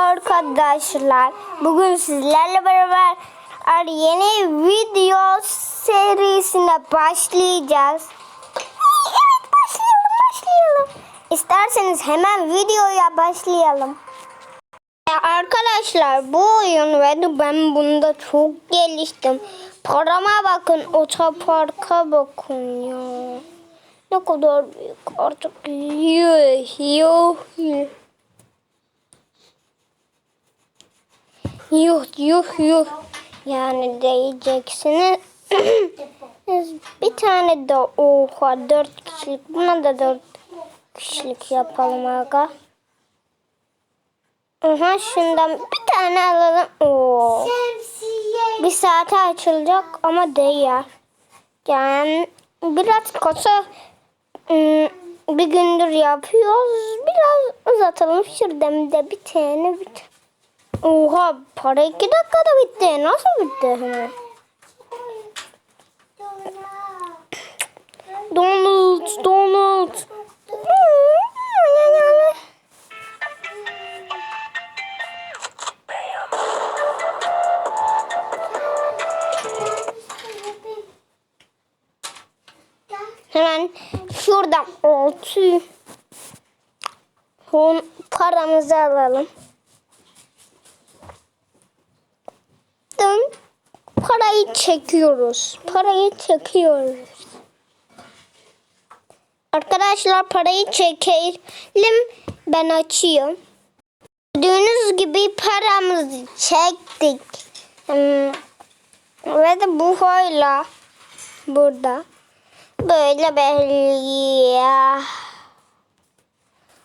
arkadaşlar. Bugün sizlerle beraber yeni video serisine başlayacağız. Evet başlayalım başlayalım. İsterseniz hemen videoya başlayalım. Arkadaşlar bu oyun ve ben bunda çok geliştim. Parama bakın, otoparka bakın ya. Ne kadar büyük artık. Yuh yuh yuh. Yuh yuh yuh. Yani diyeceksiniz. bir tane de oha dört kişilik. Buna da dört kişilik yapalım aga. Aha şundan bir tane alalım. Oo. Bir saate açılacak ama değil. Yani biraz kısa ım, bir gündür yapıyoruz. Biraz uzatalım şuradan da bir tane bir tane. Oha para iki dakikada bitti. Nasıl bitti hemen? Donald, Donald. Hemen şuradan altı paramızı alalım. Dın. Parayı çekiyoruz. Parayı çekiyoruz. Arkadaşlar parayı çekelim. Ben açıyorum. Gördüğünüz gibi paramızı çektik. Hmm, Ve de bu hoyla burada. Böyle belli ya.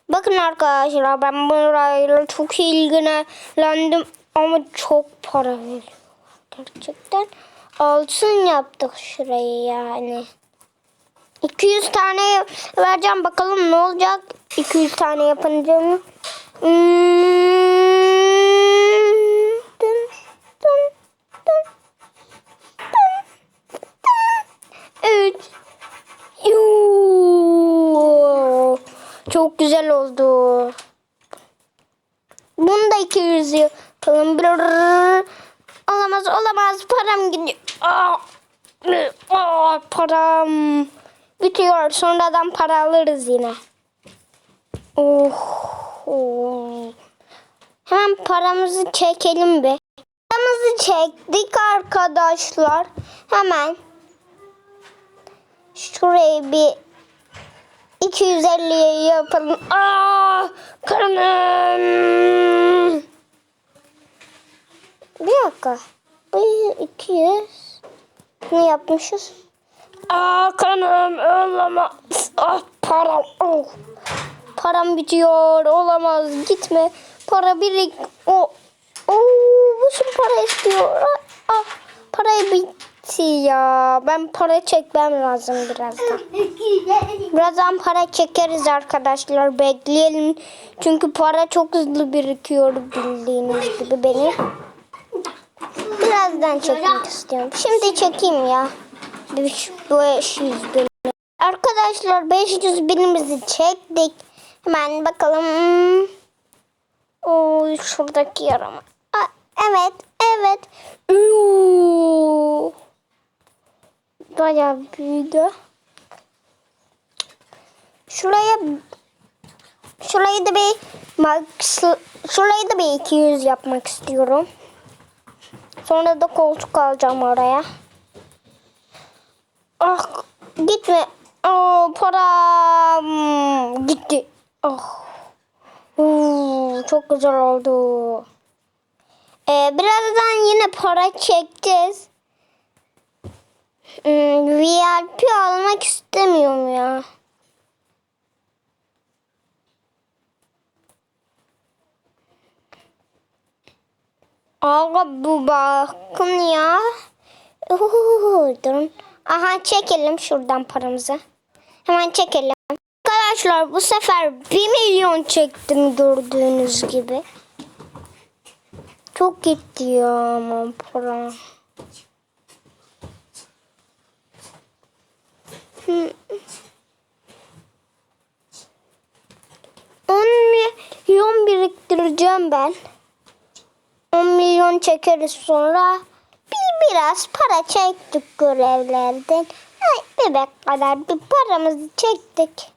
Bakın arkadaşlar ben burayla çok ilgilendim ama çok para veriyor. Gerçekten altın yaptık şurayı yani. 200 tane vereceğim bakalım ne olacak 200 tane yapınca mı? Hmm. Üç. Çok güzel oldu. Bunu da 200 yapalım. Brrr. Olamaz olamaz param gidiyor. Aa, aa, param bitiyor. Sonradan para alırız yine. Oh, oh. Hemen paramızı çekelim be. Paramızı çektik arkadaşlar. Hemen şurayı bir 250'ye yapalım. Aa, karnım. Bir dakika. Bir 200 ne yapmışız? Aa karnım olamaz. Ah param. Oh. Param bitiyor. Olamaz. Gitme. Para birik. O. Oo, bu şimdi para istiyor. Ah, ah, parayı bitti ya. Ben para çekmem lazım birazdan. Birazdan para çekeriz arkadaşlar. Bekleyelim. Çünkü para çok hızlı birikiyor bildiğiniz gibi benim. Birazdan çekmek istiyorum. Şimdi çekeyim ya. 500 bin. Arkadaşlar 500 binimizi çektik. Hemen bakalım. Oo, şuradaki yarama. Aa, evet, evet. Uuu. Bayağı büyüdü. Şuraya şurayı da bir şurayı da bir 200 yapmak istiyorum. Sonra da koltuk alacağım oraya. Ah gitme. Oh, param gitti. Oh. Oo, çok güzel oldu. Ee, birazdan yine para çekeceğiz. Hmm, VIP almak istemiyorum ya. Aga bu bakın ya. Durun. Aha çekelim şuradan paramızı. Hemen çekelim. Arkadaşlar bu sefer 1 milyon çektim gördüğünüz gibi. Çok gitti ya aman para. Hı. 10 milyon biriktireceğim ben. 10 milyon çekeriz sonra. Bir biraz para çektik görevlerden. Ay, bebek kadar bir paramızı çektik.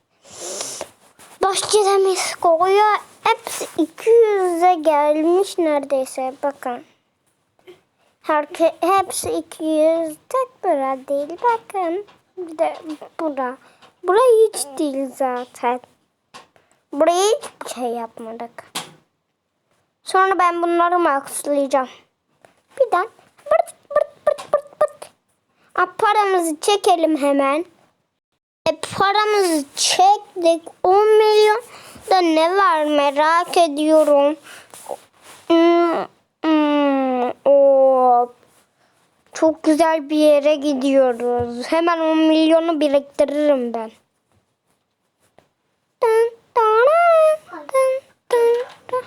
Bahçemiz kokuyor. Hepsi 200'e gelmiş neredeyse. Bakın. Herke, hepsi 200. Tek bura değil. Bakın. Bir de bura. Bura hiç değil zaten. Buraya hiçbir şey yapmadık. Sonra ben bunları maxlayacağım. Birden bırt bırt bırt bırt bırt. Aa, paramızı çekelim hemen. E, paramızı çektik. 10 milyon da ne var merak ediyorum. Hmm, hmm, o çok güzel bir yere gidiyoruz. Hemen 10 milyonu biriktiririm ben. Dın, dın, dın, dın, dın.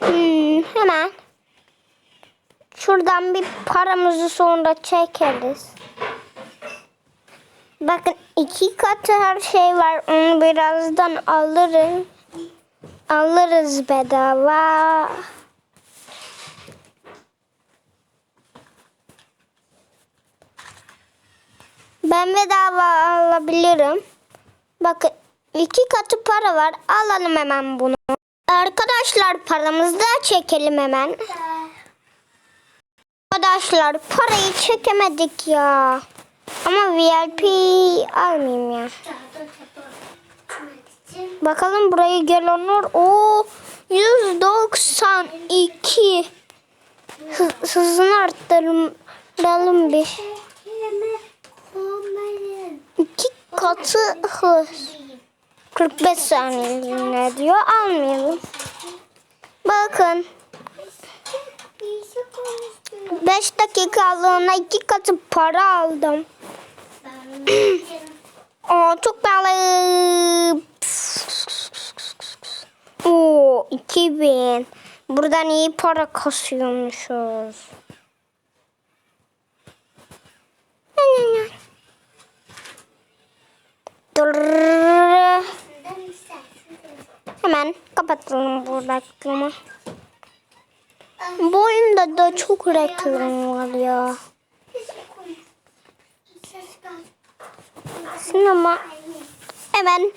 Hmm, hemen şuradan bir paramızı sonra çekeriz. Bakın iki katı her şey var. Onu birazdan alırız. Alırız bedava. Ben bedava alabilirim. Bakın iki katı para var. Alalım hemen bunu. Arkadaşlar paramızı da çekelim hemen. Arkadaşlar parayı çekemedik ya. Ama VIP almayayım ya. Bakalım buraya gelenler. O 192. Hız, hızını arttıralım bir. İki katı hız. 45 saniye diyor. Almayalım. Bakın 5 dakikalığına iki katı para aldım. Aa, çok pahalı. Oo, 2000. Buradan iyi para kasıyormuşuz. Dur. Hemen kapatalım bu reklamı. Bu oyunda da çok reklam var ya. Sinema hemen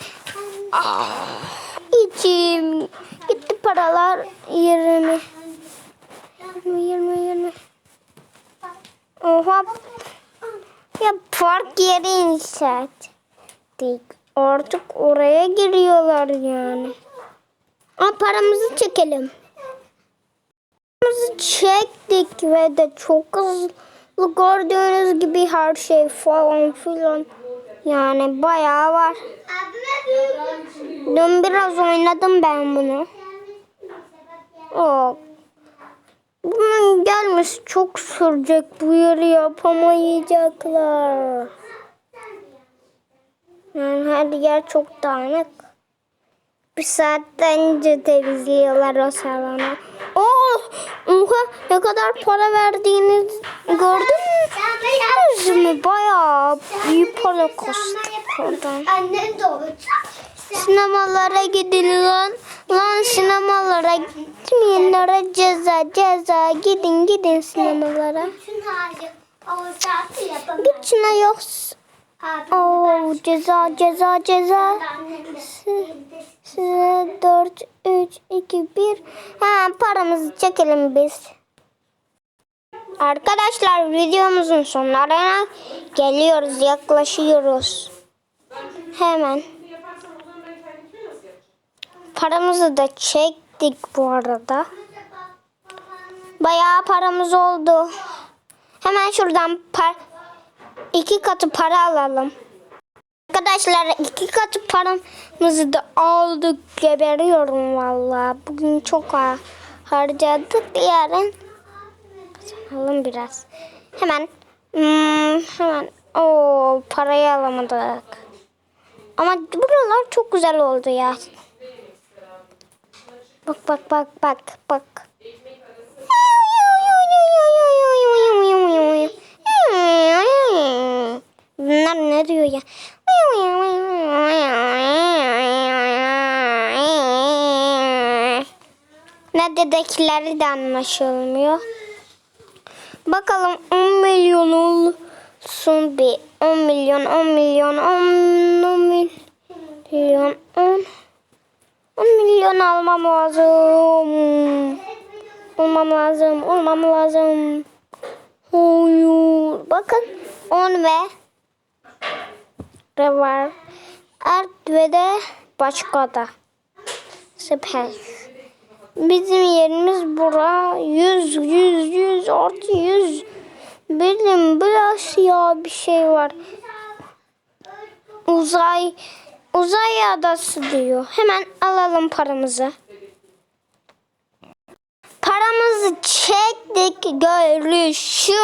içim gitti paralar 20 20 20 20 Oha ya park yeri inşa ettik. Artık oraya giriyorlar yani. Ama paramızı çekelim. Paramızı çektik ve de çok hızlı gördüğünüz gibi her şey falan filan. Yani bayağı var. Dün biraz oynadım ben bunu. O. Bunun gelmesi çok sürecek. Bu yeri yapamayacaklar. Yani her yer çok dağınık. Bir saatten önce temizliyorlar o salonu. Oh! Oha! Ne kadar para verdiğiniz gördünüz mü? Bayağı büyük para kostuk oradan. Sinemalara gidin lan. Lan sinemalara gitmeyenlere ceza ceza. Gidin gidin sinemalara. Git şuna yok. Oo, ceza ceza ceza. Size 4, 3, 2, 1. Ha, paramızı çekelim biz. Arkadaşlar videomuzun sonlarına geliyoruz, yaklaşıyoruz. Hemen. Paramızı da çektik bu arada. Bayağı paramız oldu. Hemen şuradan par iki katı para alalım. Arkadaşlar iki katı paramızı da aldık. Geberiyorum valla. Bugün çok ha- harcadık. Yarın kazanalım biraz. Hemen hmm, hemen o parayı alamadık. Ama buralar çok güzel oldu ya. Bak bak bak bak bak. Bunlar ne diyor ya? Ne dedikleri de anlaşılmıyor. Bakalım 10 milyon olsun bir. 10 milyon, 10 milyon, 10, 10 milyon, 10, 10 milyon almam lazım. Olmam lazım, olmam lazım. Hayır. Bakın 10 ve de var. Art ve de başka da. Süper. Bizim yerimiz bura. 100 100 100 artı 100. Bilim biraz ya bir şey var. Uzay uzay adası diyor. Hemen alalım paramızı. Paramızı çektik. Görüşürüz.